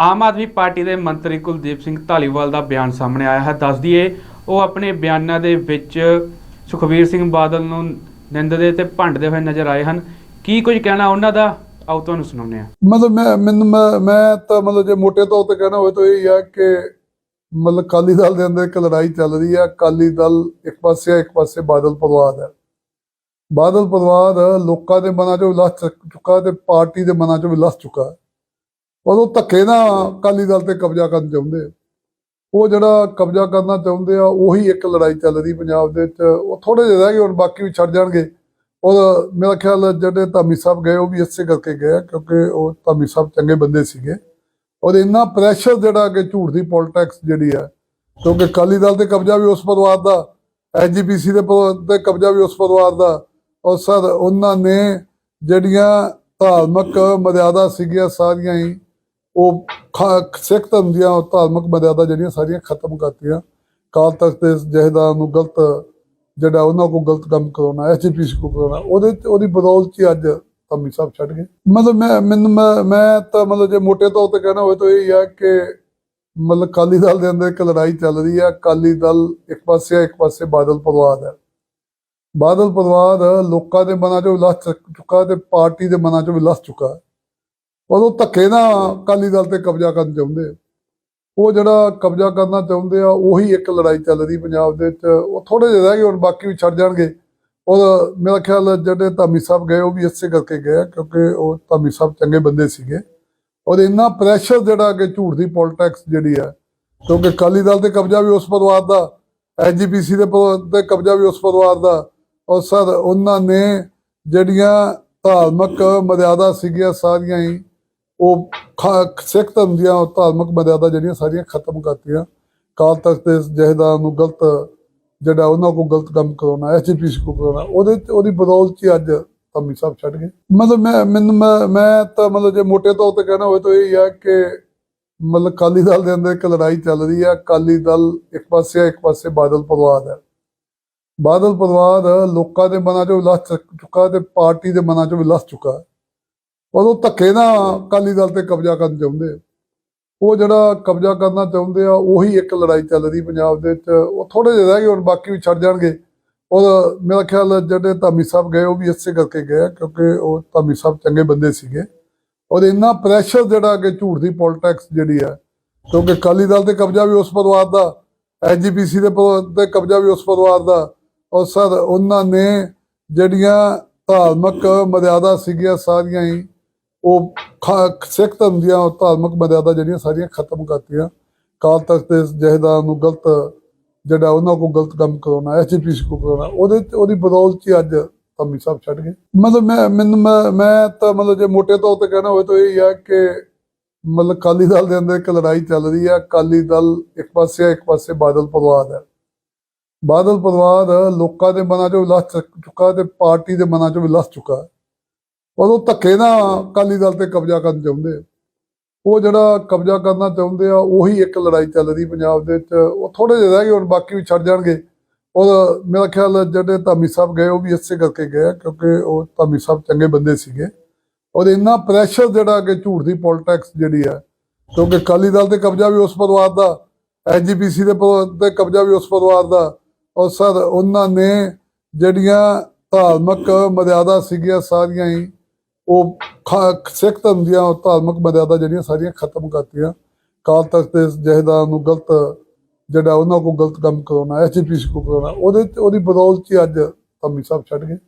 Aam Aadmi party ਦੇ ਮੰਤਰੀ ਕੁਲਦੀਪ ਸਿੰਘ ਧਾਲੀਵਾਲ ਦਾ ਬਿਆਨ ਸਾਹਮਣੇ ਆਇਆ ਹੈ। ਦੱਸ ਦਈਏ, ਉਹ ਆਪਣੇ ਬਿਆਨਾਂ ਦੇ ਵਿੱਚ ਸੁਖਵੀਰ ਸਿੰਘ ਬਾਦਲ ਨੂੰ ਨਿੰਦਦੇ ਤੇ ਭੰਡਦੇ ਹੋਏ ਨਜ਼ਰ ਆਏ ਹਨ। ਕੀ ਕੁਝ ਕਹਿਣਾ ਉਹਨਾਂ ਦਾ? ਆਓ ਤੁਹਾਨੂੰ ਸੁਣਾਉਂਦੇ ਹਾਂ। ਮਤਲਬ ਮੈਂ, ਮੈਨੂੰ, ਮੈਂ ਤਾਂ ਮਤਲਬ ਜੇ ਮੋਟੇ ਤੌਰ ਤੇ ਕਹਿਣਾ ਹੋਵੇ ਤਾਂ ਇਹ ਹੈ ਕਿ ਮਤਲਬ ਅਕਾਲੀ ਦਲ ਦੇ ਅੰਦਰ ਇੱਕ ਲੜਾਈ ਚੱਲ ਰਹੀ ਹੈ ਅਕਾਲੀ ਦਲ ਇੱਕ ਪਾਸੇ ਹੈ ਇੱਕ ਪਾਸੇ ਬਾਦਲ ਪਰਿਵਾਰ ਹੈ ਬਾਦਲ ਪਰਿਵਾਰ ਲੋਕਾਂ ਦੇ ਮਨਾਂ 'ਚੋਂ ਲੱਥ ਚੁੱਕਾ ਤੇ ਪਾਰਟੀ ਦੇ ਮਨਾਂ 'ਚੋਂ ਵੀ ਲੱਥ ਚੁੱਕਾ। ਉਦੋਂ ਧੱਕੇ ਨਾਲ ਅਕਾਲੀ ਦਲ ਤੇ ਕਬਜ਼ਾ ਕਰਨ ਚਾਹੁੰਦੇ ਆ। ਉਹ ਜਿਹੜਾ ਕਬਜ਼ਾ ਕਰਨਾ ਚਾਹੁੰਦੇ ਆ, ਉਹੀ ਇੱਕ ਲੜਾਈ ਚੱਲ ਰਹੀ ਪੰਜਾਬ ਦੇ ਵਿੱਚ। ਉਹ ਥੋੜੇ ਜਿਹੇ ਰਹਿ ਗਏ, ਹੁਣ ਬਾਕੀ ਵੀ ਛੱਡ ਜਾਣਗੇ। ਉਹ ਮੇਰਾ ਖਿਆਲ ਜਿਹੜੇ ਧਾਮੀ ਸਾਹਿਬ ਗਏ, ਉਹ ਵੀ ਇਸੇ ਕਰਕੇ ਗਏ ਕਿਉਂਕਿ ਉਹ ਧਾਮੀ ਸਾਹਿਬ ਚੰਗੇ ਬੰਦੇ ਸੀਗੇ। ਔਰ ਇੰਨਾ ਪ੍ਰੈਸ਼ਰ ਜਿਹੜਾ ਕਿ ਝੂਠ ਦੀ ਪੋਲਿਟਿਕਸ ਜਿਹੜੀ ਹੈ ਕਿਉਂਕਿ ਅਕਾਲੀ ਦਲ ਤੇ ਕਬਜ਼ਾ ਵੀ ਉਸ ਪਰਿਵਾਰ ਦਾ ਐਜੀਪੀਸੀ ਦੇ ਪ- ਤੇ ਕਬਜ਼ਾ ਵੀ ਉਸ ਪਰਿਵਾਰ ਦਾ। ਔਰ ਸਰ, ਉਹਨਾਂ ਨੇ ਜਿਹੜੀਆਂ ਧਾਰਮਿਕ ਮਰਿਆਦਾ ਸੀਗੀਆਂ ਸਾਰੀਆਂ ਹੀ ਉਹ ਸਿੱਖ ਧਰਮ ਦੀਆਂ ਧਾਰਮਿਕ ਮਰਿਆਦਾ ਜਿਹੜੀਆਂ ਸਾਰੀਆਂ ਖਤਮ ਕਰਤੀਆਂ। ਕਾਲ ਤਖਤ ਦੇ ਜਹੇਦਾਰ ਨੂੰ ਗਲਤ ਜਿਹੜਾ ਉਹਨਾਂ ਕੋਲ ਗਲਤ ਕੰਮ ਕਰਾਉਣਾ ਐਚਪੀਸੀ ਕੋ ਕਰਾਉਣਾ, ਉਹਦੇ ਚ- ਉਹਦੀ ਬਦੌਲਤ ਹੀ ਅੱਜ ਧੰਮੀ ਸਾਹਿਬ ਛੱਡ ਗਏ। ਮਤਲਬ ਮੈਂ, ਮੈਨੂੰ ਮੈਂ ਤਾਂ ਮਤਲਬ ਜੇ ਮੋਟੇ ਤੌਰ ਤੇ ਕਹਿਣਾ ਹੋਵੇ ਤਾਂ ਇਹ ਆ ਕਿ ਮਤਲਬ ਅਕਾਲੀ ਦਲ ਦੇ ਅੰਦਰ ਇੱਕ ਲੜਾਈ ਚੱਲ ਰਹੀ ਹੈ ਅਕਾਲੀ ਦਲ ਇੱਕ ਪਾਸੇ ਹੈ ਇੱਕ ਪਾਸੇ ਬਾਦਲ ਪਰਿਵਾਰ ਹੈ ਬਾਦਲ ਪਰਿਵਾਰ ਲੋਕਾਂ ਦੇ ਮਨਾਂ 'ਚੋਂ ਲੱਥ ਚੁੱਕਾ ਤੇ ਪਾਰਟੀ ਦੇ ਮਨਾਂ 'ਚੋਂ ਵੀ ਲੱਥ ਚੁੱਕਾ। ਉਦੋਂ ਧੱਕੇ ਨਾਲ ਅਕਾਲੀ ਦਲ ਤੇ ਕਬਜ਼ਾ ਕਰਨ ਚਾਹੁੰਦੇ ਆ। ਉਹ ਜਿਹੜਾ ਕਬਜ਼ਾ ਕਰਨਾ ਚਾਹੁੰਦੇ ਆ ਉਹੀ ਇੱਕ ਲੜਾਈ ਚੱਲ ਰਹੀ ਪੰਜਾਬ ਦੇ ਵਿੱਚ। ਉਹ ਥੋੜੇ ਜਿਹੇ ਰਹਿ ਗਏ ਹੁਣ ਬਾਕੀ ਵੀ ਛੱਡ ਜਾਣਗੇ। ਉਹ ਮੇਰਾ ਖਿਆਲ ਜਿਹੜੇ ਧਾਮੀ ਸਾਹਿਬ ਗਏ ਉਹ ਵੀ ਇਸੇ ਕਰਕੇ ਗਏ ਆ, ਕਿਉਂਕਿ ਉਹ ਧਾਮੀ ਸਾਹਿਬ ਚੰਗੇ ਬੰਦੇ ਸੀਗੇ। ਔਰ ਇੰਨਾ ਪ੍ਰੈਸ਼ਰ ਜਿਹੜਾ ਕਿ ਝੂਠ ਦੀ ਪੋਲਿਟਿਕਸ ਜਿਹੜੀ ਹੈ ਕਿਉਂਕਿ ਅਕਾਲੀ ਦਲ ਤੇ ਕਬਜ਼ਾ ਵੀ ਉਸ ਪਰਿਵਾਰ ਦਾ ਐਜੀਪੀਸੀ ਦੇ ਪ- ਤੇ ਕਬਜ਼ਾ ਵੀ ਉਸ ਪਰਿਵਾਰ ਦਾ। ਔਰ ਸਰ ਉਹਨਾਂ ਨੇ ਜਿਹੜੀਆਂ ਧਾਰਮਿਕ ਮਰਿਆਦਾ ਸੀਗੀਆਂ ਸਾਰੀਆਂ ਹੀ ਉਹ ਸਿੱਖ ਧਰਮ ਦੀਆਂ ਧਾਰਮਿਕ ਮਰਿਆਦਾ ਜਿਹੜੀਆਂ ਸਾਰੀਆਂ ਖਤਮ ਕਰਤੀਆਂ। ਕਾਲ ਤਖਤ ਦੇ ਜਹੇਦਾਰ ਨੂੰ ਗਲਤ, ਜਿਹੜਾ ਉਹਨਾਂ ਕੋਲ ਗਲਤ ਕੰਮ ਕਰਾਉਣਾ ਐਚਪੀਸੀ ਕੋ ਕਰਾਉਣਾ, ਉਹਦੇ ਚ- ਉਹਦੀ ਬਦੌਲਤ ਹੀ ਅੱਜ ਧੰਮੀ ਸਾਹਿਬ ਛੱਡ ਗਏ। ਮਤਲਬ ਮੈਂ, ਮੈਨੂੰ, ਮੈਂ ਤਾਂ ਮਤਲਬ ਜੇ ਮੋਟੇ ਤੌਰ ਤੇ ਕਹਿਣਾ ਹੋਵੇ ਤਾਂ ਇਹ ਆ ਕਿ ਮਤਲਬ ਅਕਾਲੀ ਦਲ ਦੇ ਅੰਦਰ ਇੱਕ ਲੜਾਈ ਚੱਲ ਰਹੀ ਹੈ ਅਕਾਲੀ ਦਲ ਇੱਕ ਪਾਸੇ ਹੈ ਇੱਕ ਪਾਸੇ ਬਾਦਲ ਪਰਿਵਾਰ ਹੈ ਬਾਦਲ ਪਰਿਵਾਰ ਲੋਕਾਂ ਦੇ ਮਨਾਂ 'ਚੋਂ ਲੱਥ ਚੁੱਕਾ ਤੇ ਪਾਰਟੀ ਦੇ ਮਨਾਂ 'ਚੋਂ ਵੀ ਲੱਥ ਚੁੱਕਾ। ਉਦੋਂ ਧੱਕੇ ਨਾਲ ਅਕਾਲੀ ਦਲ ਤੇ ਕਬਜ਼ਾ ਕਰਨ ਚਾਹੁੰਦੇ ਆ। ਉਹ ਜਿਹੜਾ ਕਬਜ਼ਾ ਕਰਨਾ ਚਾਹੁੰਦੇ ਆ, ਉਹੀ ਇੱਕ ਲੜਾਈ ਚੱਲ ਰਹੀ ਪੰਜਾਬ ਦੇ ਵਿੱਚ। ਉਹ ਥੋੜੇ ਜਿਹੇ ਰਹਿ ਗਏ, ਹੁਣ ਬਾਕੀ ਵੀ ਛੱਡ ਜਾਣਗੇ। ਉਹ ਮੇਰਾ ਖਿਆਲ ਜਿਹੜੇ ਧਾਮੀ ਸਾਹਿਬ ਗਏ, ਉਹ ਵੀ ਇਸੇ ਕਰਕੇ ਗਏ ਕਿਉਂਕਿ ਉਹ ਧਾਮੀ ਸਾਹਿਬ ਚੰਗੇ ਬੰਦੇ ਸੀਗੇ। ਔਰ ਇੰਨਾ ਪ੍ਰੈਸ਼ਰ ਜਿਹੜਾ ਕਿ ਝੂਠ ਦੀ ਪੋਲਿਟਿਕਸ ਜਿਹੜੀ ਹੈ ਕਿਉਂਕਿ ਅਕਾਲੀ ਦਲ ਤੇ ਕਬਜ਼ਾ ਵੀ ਉਸ ਪਰਿਵਾਰ ਦਾ ਐਜੀਪੀਸੀ ਦੇ ਪ- ਤੇ ਕਬਜ਼ਾ ਵੀ ਉਸ ਪਰਿਵਾਰ ਦਾ। ਔਰ ਸਰ, ਉਹਨਾਂ ਨੇ ਜਿਹੜੀਆਂ ਧਾਰਮਿਕ ਮਰਿਆਦਾ ਸੀਗੀਆਂ ਸਾਰੀਆਂ ਹੀ ਉਹ ਸਿੱਖ ਧਰਮ ਦੀਆਂ ਧਾਰਮਿਕ ਮਰਿਆਦਾ ਜਿਹੜੀਆਂ ਸਾਰੀਆਂ ਖਤਮ ਕਰਤੀਆਂ। ਕਾਲ ਤਖਤ ਦੇ ਜਹੇਦਾਰ ਨੂੰ ਗਲਤ ਜਿਹੜਾ ਉਹਨਾਂ ਕੋਲ ਗਲਤ ਕੰਮ ਕਰਾਉਣਾ ਐਚਪੀਸੀ ਕੋ ਕਰਾਉਣਾ, ਉਹਦੇ ਉਹਦੀ ਬਦੌਲਤ ਹੀ ਅੱਜ ਧੰਮੀ ਸਾਹਿਬ ਛੱਡ ਗਏ। ਮਤਲਬ ਮੈਂ, ਮੈਨੂੰ ਮੈਂ ਤਾਂ ਮਤਲਬ ਜੇ ਮੋٹے ਤੌਰ ਤੇ ਕਹਿਣਾ ਹੋਵੇ ਤਾਂ ਇਹ ਆ ਕਿ ਮਤਲਬ ਅਕਾਲੀ ਦਲ ਦੇ ਅੰਦਰ ਇੱਕ ਲੜਾਈ ਚੱਲ ਰਹੀ ਹੈ ਅਕਾਲੀ ਦਲ ਇੱਕ ਪਾਸੇ ਹੈ ਇੱਕ ਪਾਸੇ ਬਾਦਲ ਪਰਿਵਾਰ ਹੈ ਬਾਦਲ ਪਰਿਵਾਰ ਲੋਕਾਂ ਦੇ ਮਨਾਂ 'ਚੋਂ ਲੱਥ ਚੁੱਕਾ ਤੇ ਪਾਰਟੀ ਦੇ ਮਨਾਂ 'ਚੋਂ ਵੀ ਲੱਥ ਚੁੱਕਾ। ਉਦੋਂ ਧੱਕੇ ਨਾਲ ਅਕਾਲੀ ਦਲ ਤੇ ਕਬਜ਼ਾ ਕਰਨ ਚਾਹੁੰਦੇ ਆ। ਉਹ ਜਿਹੜਾ ਕਬਜ਼ਾ ਕਰਨਾ ਚਾਹੁੰਦੇ ਆ, ਉਹੀ ਇੱਕ ਲੜਾਈ ਚੱਲ ਰਹੀ ਪੰਜਾਬ ਦੇ ਵਿੱਚ। ਉਹ ਥੋੜੇ ਜਿਹੇ ਰਹਿ ਗਏ, ਹੁਣ ਬਾਕੀ ਵੀ ਛੱਡ ਜਾਣਗੇ। ਉਹ ਮੇਰਾ ਖਿਆਲ ਜਿਹੜੇ ਧਾਮੀ ਸਾਹਿਬ ਗਏ, ਉਹ ਵੀ ਇਸੇ ਕਰਕੇ ਗਏ ਕਿਉਂਕਿ ਉਹ ਧਾਮੀ ਸਾਹਿਬ ਚੰਗੇ ਬੰਦੇ ਸੀਗੇ। ਔਰ ਇੰਨਾ ਪ੍ਰੈਸ਼ਰ ਜਿਹੜਾ ਕਿ ਝੂਠ ਦੀ ਪੋਲਿਟਿਕਸ ਜਿਹੜੀ ਹੈ ਕਿਉਂਕਿ ਅਕਾਲੀ ਦਲ ਤੇ ਕਬਜ਼ਾ ਵੀ ਉਸ ਪਰਿਵਾਰ ਦਾ ਐਜੀਪੀਸੀ ਦੇ ਪ- ਤੇ ਕਬਜ਼ਾ ਵੀ ਉਸ ਪਰਿਵਾਰ ਦਾ। ਔਰ ਸਰ, ਉਹਨਾਂ ਨੇ ਜਿਹੜੀਆਂ ਧਾਰਮਿਕ ਮਰਿਆਦਾ ਸੀਗੀਆਂ ਸਾਰੀਆਂ ਹੀ ਉਹ ਖ- ਸਿੱਖ ਧਰਮ ਦੀਆਂ ਧਾਰਮਿਕ ਮਰਿਆਦਾ ਜਿਹੜੀਆਂ ਸਾਰੀਆਂ ਖਤਮ ਕਰਤੀਆਂ। ਕਾਲ ਤਖਤ ਦੇ ਜਹੇਦਾਰ ਨੂੰ ਗਲਤ ਜਿਹੜਾ ਉਹਨਾਂ ਕੋਲ ਗਲਤ ਕੰਮ ਕਰਾਉਣਾ ਐਚਪੀਸੀ ਕੋ ਕਰਾਉਣਾ, ਉਹਦੇ ਚ- ਉਹਦੀ ਬਦੌਲਤ ਹੀ ਅੱਜ ਧੰਮੀ ਸਾਹਿਬ ਛੱਡ ਗਏ।